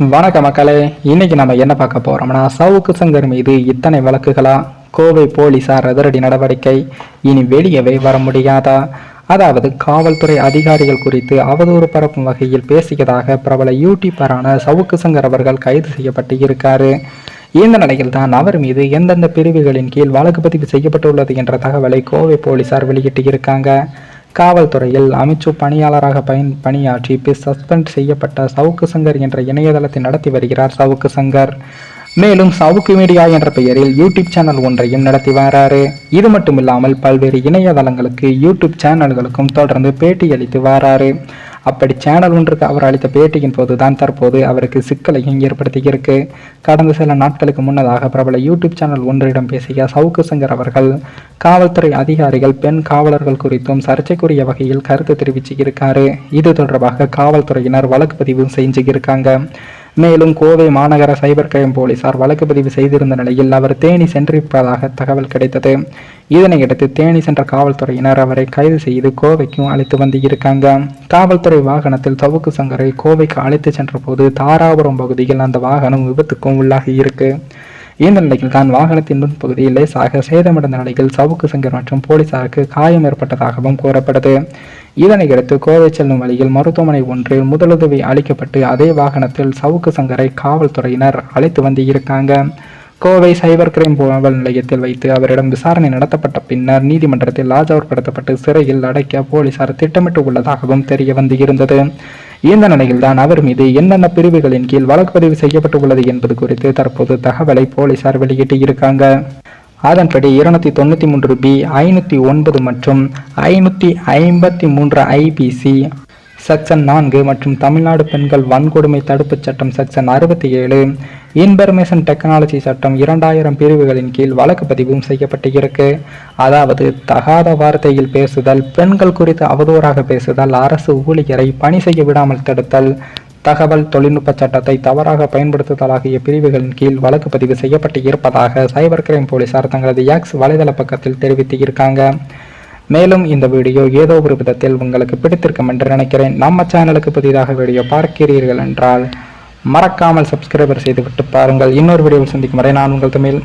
வணக்க மக்களே. இன்னைக்கு நம்ம என்ன பார்க்க போறோம்னா சவுக்கு சங்கர் மீது இத்தனை வழக்குகளா? கோவை போலீசார் அதிரடி நடவடிக்கை. இனி வெளியவே வர முடியாதா? அதாவது காவல்துறை அதிகாரிகள் குறித்து அவதூறு பரப்பும் வகையில் பேசியதாக பிரபல யூடியூபரான சவுக்கு சங்கர் அவர்கள் கைது செய்யப்பட்டு இருக்காரு. இந்த நிலையில் தான் அவர் மீது எந்தெந்த பிரிவுகளின் கீழ் வழக்கு பதிவு செய்யப்பட்டுள்ளது என்ற தகவலை கோவை போலீசார் வெளியிட்டு இருக்காங்க. காவல்துறையில் அமைச்சு பணியாளராக பயன் பணியாற்றி பின் சஸ்பெண்ட் செய்யப்பட்ட சவுக்கு சங்கர் என்ற இணையதளத்தை நடத்தி வருகிறார் சவுக்கு சங்கர். மேலும் சவுக்கு மீடியா என்ற பெயரில் யூடியூப் சேனல் ஒன்றையும் நடத்தி வராரு. இது மட்டும் இல்லாமல் பல்வேறு இணையதளங்களுக்கு யூடியூப் சேனல்களுக்கும் தொடர்ந்து பேட்டி அளித்து வராரு. அப்படி சேனல் ஒன்றுக்கு அவர் அளித்த பேட்டியின் போது தான் தற்போது அவருக்கு சிக்கலையும் ஏற்படுத்தியிருக்கு. கடந்த சில நாட்களுக்கு முன்னதாக பிரபல யூடியூப் சேனல் ஒன்றிடம் பேசிய சவுக்கு சங்கர் அவர்கள் காவல்துறை அதிகாரிகள் பெண் காவலர்கள் குறித்தும் சர்ச்சைக்குரிய வகையில் கருத்து தெரிவிச்சு இருக்காரு இது தொடர்பாக காவல்துறையினர் வழக்கு பதிவு செஞ்சு இருக்காங்க மேலும் கோவை மாநகர சைபர் கிரைம் போலீசார் வழக்கு பதிவு செய்திருந்த நிலையில் அவர் தேனி சென்றிருப்பதாக தகவல் கிடைத்தது. இதனையடுத்து தேனி சென்ற காவல்துறையினர் அவரை கைது செய்து கோவைக்கும் அழைத்து வந்து இருக்காங்க காவல்துறை வாகனத்தில் சவுக்கு சங்கரை கோவைக்கு அழைத்து சென்ற போது தாராபுரம் பகுதியில் அந்த வாகனம் விபத்துக்கும் உள்ளாகி இருக்கு. இந்த நிலையில் தான் வாகனத்தின் முன்பகுதியில் லேசாக சேதமடைந்த நிலையில் சவுக்கு சங்கர் மற்றும் போலீசாருக்கு காயம் ஏற்பட்டதாகவும் கூறப்படுது. இதனையடுத்து கோவை செல்லும் வழியில் மருத்துவமனை ஒன்றில் முதலுதவி அளிக்கப்பட்டு அதே வாகனத்தில் சவுக்கு சங்கரை காவல்துறையினர் அழைத்து வந்து இருக்காங்க. கோவை சைபர் கிரைம் காவல் நிலையத்தில் வைத்து அவரிடம் விசாரணை நடத்தப்பட்ட பின்னர் நீதிமன்றத்தில் ஆஜர்படுத்தப்பட்டு சிறையில் அடைக்க போலீசார் திட்டமிட்டு உள்ளதாகவும் தெரிய வந்து இருந்தது. இந்த நிலையில்தான் அவர் மீது என்னென்ன பிரிவுகளின் கீழ் வழக்கு பதிவு செய்யப்பட்டு உள்ளது என்பது குறித்து தற்போது தகவலை போலீசார் வெளியிட்டு இருக்காங்க. அதன்படி இருநூத்தி தொண்ணூத்தி மூன்று பி ஐநூத்தி ஒன்பது மற்றும் ஐநூத்தி ஐம்பத்தி மூன்று ஐபிசி செக்ஷன் நான்கு மற்றும் தமிழ்நாடு பெண்கள் வன்கொடுமை தடுப்புச் சட்டம் செக்ஷன் அறுபத்தி ஏழு இன்ஃபர்மேஷன் டெக்னாலஜி சட்டம் இரண்டாயிரம் பிரிவுகளின் கீழ் வழக்கு பதிவும் செய்யப்பட்டு இருக்கு அதாவது தகாத வார்த்தையில் பேசுதல் பெண்கள் குறித்து அவதூறாக பேசுதல் அரசு ஊழியரை பணி செய்ய விடாமல் தடுத்தல் தகவல் தொழில்நுட்ப சட்டத்தை தவறாக பயன்படுத்துதல் ஆகிய பிரிவுகளின் கீழ் வழக்கு பதிவு செய்யப்பட்டு இருப்பதாக சைபர் கிரைம் போலீசார் தங்களது எக்ஸ் வலைதள பக்கத்தில் தெரிவித்து இருக்காங்க மேலும் இந்த வீடியோ ஏதோ ஒரு விதத்தில் உங்களுக்கு பிடித்திருக்கும் என்று நினைக்கிறேன். நம்ம சேனலுக்கு புதிதாக வீடியோ பார்க்கிறீர்கள் என்றால் மறக்காமல் சப்ஸ்கிரைபர் செய்துவிட்டு பாருங்கள். இன்னொரு வீடியோவில் சந்திக்கும் வரை நான் உங்கள் தமிழ்